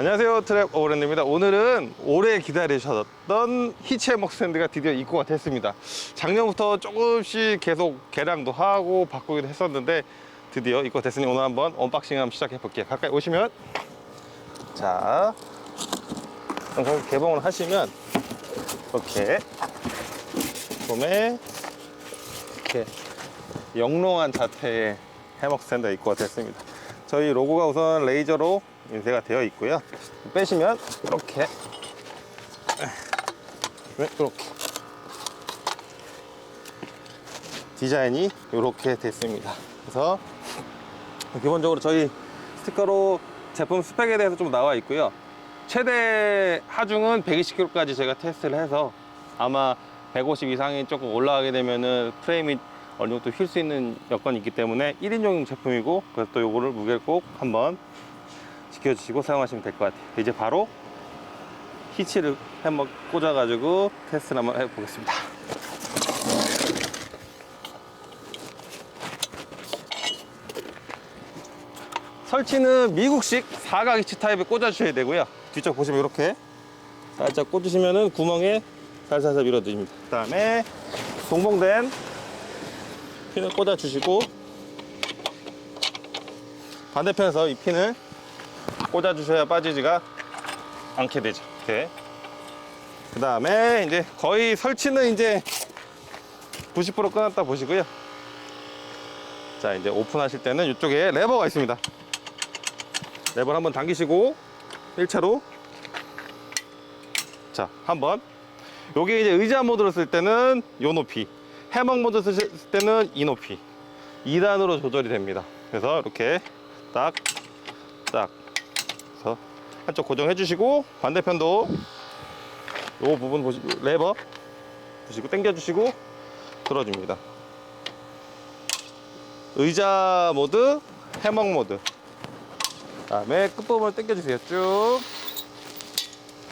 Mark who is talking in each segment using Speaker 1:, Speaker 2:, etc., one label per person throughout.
Speaker 1: 안녕하세요 트랩 오랜입니다. 오늘은 오래 기다리셨던 히치 해먹 스탠드가 드디어 입고가 됐습니다. 작년부터 조금씩 계속 개량도 하고 바꾸기도 했었는데 드디어 입고가 됐으니 오늘 한번 언박싱 한번 시작해 볼게요. 가까이 오시면 자 개봉을 하시면 이렇게 봄에 이렇게 영롱한 자태의 해먹 스탠드가 입고가 됐습니다 저희 로고가 우선 레이저로 인쇄가 되어 있고요. 빼시면 이렇게. 네, 이렇게. 디자인이 이렇게 됐습니다. 그래서 기본적으로 저희 스티커로 제품 스펙에 대해서 좀 나와 있고요. 최대 하중은 120kg까지 제가 테스트를 해서 아마 150 이상이 조금 올라가게 되면은 프레임이 어느 정도 휠 수 있는 여건이 있기 때문에 1인용 제품이고 그래서 또 요거를 무게를 꼭 한번 지켜주시고 사용하시면 될 것 같아요. 이제 바로 히치를 한번 꽂아 가지고 테스트를 한번 해보겠습니다. 설치는 미국식 사각 히치 타입에 꽂아 주셔야 되고요. 뒤쪽 보시면 이렇게 살짝 꽂으시면은 구멍에 살살살 밀어드립니다. 그 다음에 동봉된 핀을 꽂아주시고 반대편에서 이 핀을 꽂아주셔야 빠지지가 않게 되죠. 이렇게. 그 다음에 이제 거의 설치는 이제 90% 끝났다 보시고요. 자 이제 오픈하실 때는 이쪽에 레버가 있습니다. 레버를 한번 당기시고 1차로. 자 한번. 요게 이제 의자 모드로 쓸 때는 요 높이 해먹 모드 쓰실 때는 이 높이 2단으로 조절이 됩니다. 그래서 이렇게 딱 딱 그래서 한쪽 고정해 주시고 반대편도 요 부분 보시 레버 보시고 당겨 주시고 들어줍니다. 의자 모드 해먹 모드. 다음에 끝부분을 당겨 주세요. 쭉.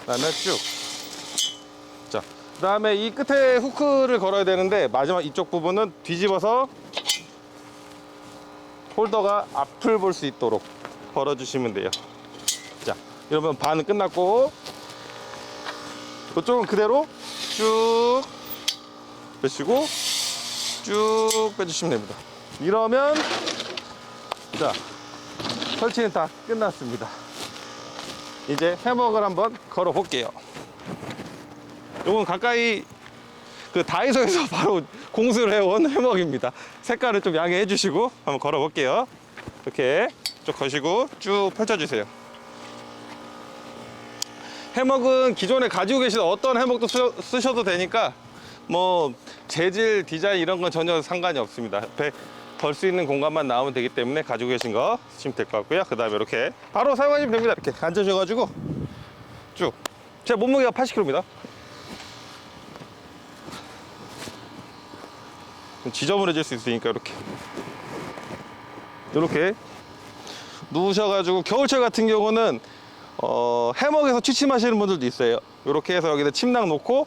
Speaker 1: 그 다음에 쭉자 그 다음에 이 끝에 후크를 걸어야 되는데 마지막 이쪽 부분은 뒤집어서 홀더가 앞을 볼 수 있도록 걸어주시면 돼요. 자, 이러면 반은 끝났고, 이쪽은 그대로 쭉 빼시고, 쭉 빼주시면 됩니다. 이러면, 자, 설치는 다 끝났습니다. 이제 해먹을 한번 걸어 볼게요. 요건 가까이 그 다이소에서 바로 공수를 해온 해먹입니다. 색깔을 좀 양해해 주시고 한번 걸어 볼게요. 이렇게 쭉 거시고 쭉 펼쳐주세요. 해먹은 기존에 가지고 계신 어떤 해먹도 쓰, 쓰셔도 되니까 뭐 재질, 디자인 이런 건 전혀 상관이 없습니다. 덜수 있는 공간만 나오면 되기 때문에 가지고 계신 거 쓰시면 될 것 같고요. 그 다음에 이렇게 바로 사용하시면 됩니다. 이렇게 앉으셔가지고 쭉. 제 몸무게가 80kg입니다. 지저분해질 수 있으니까 이렇게. 이렇게 누우셔가지고 겨울철 같은 경우는 어, 해먹에서 취침하시는 분들도 있어요. 이렇게 해서 여기다 침낭 놓고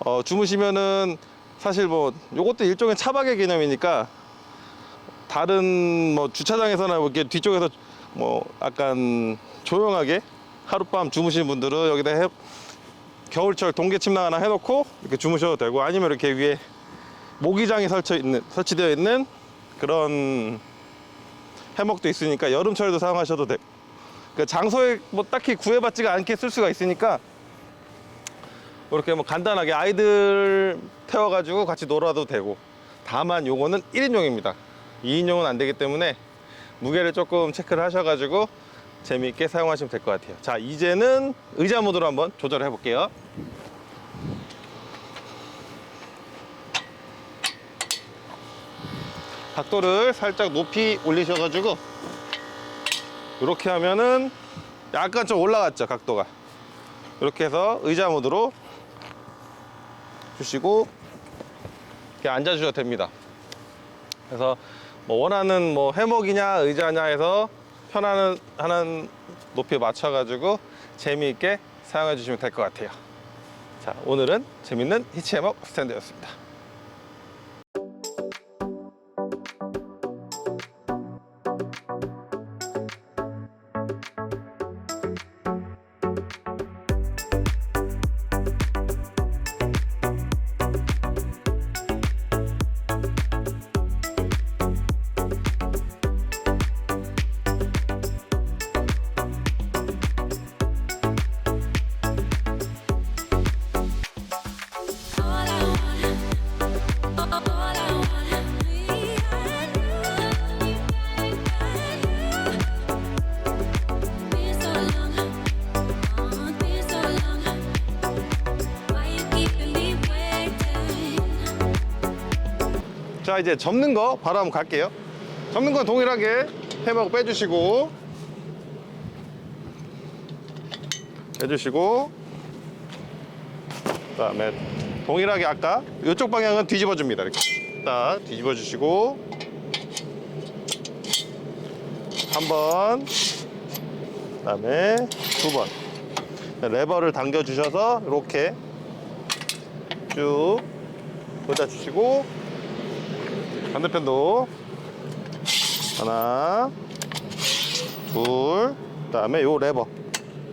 Speaker 1: 어, 주무시면은 사실 뭐 요것도 일종의 차박의 개념이니까 다른 뭐 주차장에서나 뭐 이렇게 뒤쪽에서 뭐 약간 조용하게 하룻밤 주무시는 분들은 여기다 해, 겨울철 동계 침낭 하나 해놓고 이렇게 주무셔도 되고 아니면 이렇게 위에 모기장이 설치 있는, 설치되어 있는 그런 해먹도 있으니까 여름철에도 사용하셔도 돼요. 그러니까 장소에 뭐 딱히 구애받지가 않게 쓸 수가 있으니까 이렇게 뭐 간단하게 아이들 태워가지고 같이 놀아도 되고 다만 요거는 1인용입니다. 2인용은 안 되기 때문에 무게를 조금 체크를 하셔가지고 재미있게 사용하시면 될 것 같아요. 자, 이제는 의자 모드로 한번 조절해 볼게요. 각도를 살짝 높이 올리셔가지고 이렇게 하면은 약간 좀 올라갔죠 각도가. 이렇게 해서 의자 모드로 주시고 이렇게 앉아 주셔도 됩니다. 그래서 뭐 원하는 뭐 해먹이냐 의자냐 해서 편안한 하는 높이에 맞춰 가지고 재미있게 사용해 주시면 될 것 같아요. 자 오늘은 재밌는 히치 해먹 스탠드였습니다 자 이제 접는 거 바로 한번 갈게요. 접는 건 동일하게 햄하고 빼주시고. 빼주시고. 그 다음에 동일하게 아까 이쪽 방향은 뒤집어 줍니다 이렇게. 딱 뒤집어 주시고. 한번. 그 다음에 두번. 레버를 당겨 주셔서 이렇게 쭉 꽂아 주시고 반대편도. 하나 둘 그다음에 요 레버.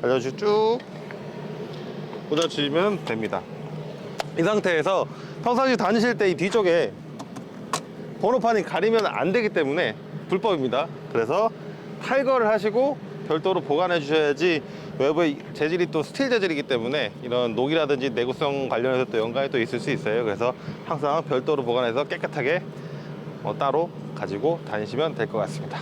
Speaker 1: 알려주 쭉 꽂아 주시면 됩니다. 이 상태에서 평상시 다니실 때 이 뒤쪽에 번호판이 가리면 안 되기 때문에 불법입니다. 그래서 탈거를 하시고 별도로 보관해 주셔야지 외부의 재질이 또 스틸 재질이기 때문에 이런 녹이라든지 내구성 관련해서 또 연관이 또 있을 수 있어요. 그래서 항상 별도로 보관해서 깨끗하게 어, 따로 가지고 다니시면 될 것 같습니다